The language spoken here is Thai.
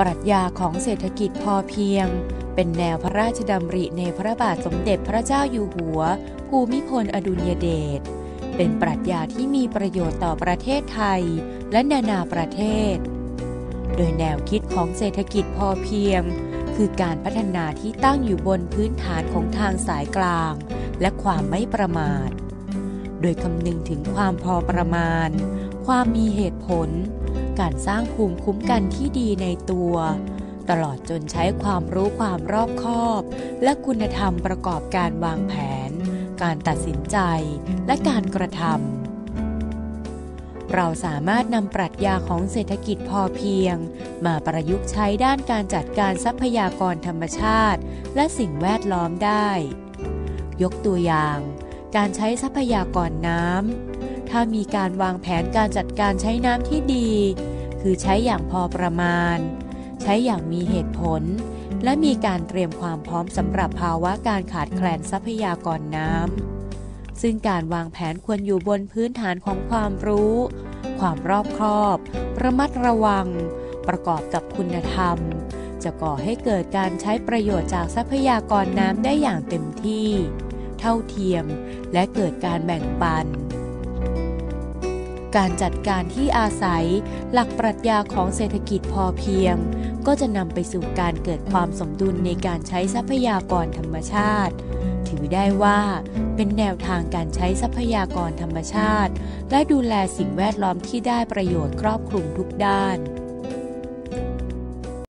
ปรัชญาของเศรษฐกิจพอเพียง เป็นแนวพระราชดำริในพระบาทสมเด็จพระเจ้าอยู่หัว ภูมิพลอดุลยเดช เป็นปรัชญาที่มีประโยชน์ต่อประเทศไทยและนานาประเทศ โดยแนวคิดของเศรษฐกิจพอเพียง คือการพัฒนาที่ตั้งอยู่บนพื้นฐานของทางสายกลาง และความไม่ประมาท โดยคำนึงถึงความพอประมาณ ความมีเหตุผล การสร้างภูมิคุ้มกันที่ดีในตัว ตลอดจนใช้ความรู้ความรอบคอบ และคุณธรรมประกอบการวางแผน การตัดสินใจและการกระทำเราสามารถนำปรัชญาของเศรษฐกิจพอเพียง มาประยุกต์ใช้ด้านการจัดการทรัพยากรธรรมชาติ และสิ่งแวดล้อมได้ ยกตัวอย่าง การใช้ทรัพยากรน้ำ ถ้ามีการวางแผนการจัดการใช้น้ำที่ดี คือใช้อย่างพอประมาณ ใช้อย่างมีเหตุผล และมีการเตรียมความพร้อมสำหรับภาวะการขาดแคลนทรัพยากรน้ำซึ่งการวางแผนควรอยู่บนพื้นฐานของความรู้ ความรอบคอบ ระมัดระวัง ประกอบกับคุณธรรม จะก่อให้เกิดการใช้ประโยชน์จากทรัพยากรน้ำได้อย่างเต็มที่ เท่าเทียม และเกิดการแบ่งปัน การจัดการที่อาศัย หลักปรัชญาของเศรษฐกิจพอเพียง ก็จะนำไปสู่การเกิดความสมดุลในการใช้ทรัพยากรธรรมชาติ ถือได้ว่าเป็นแนวทางการใช้ทรัพยากรธรรมชาติ และดูแลสิ่งแวดล้อมที่ได้ประโยชน์ครอบคลุมทุกด้าน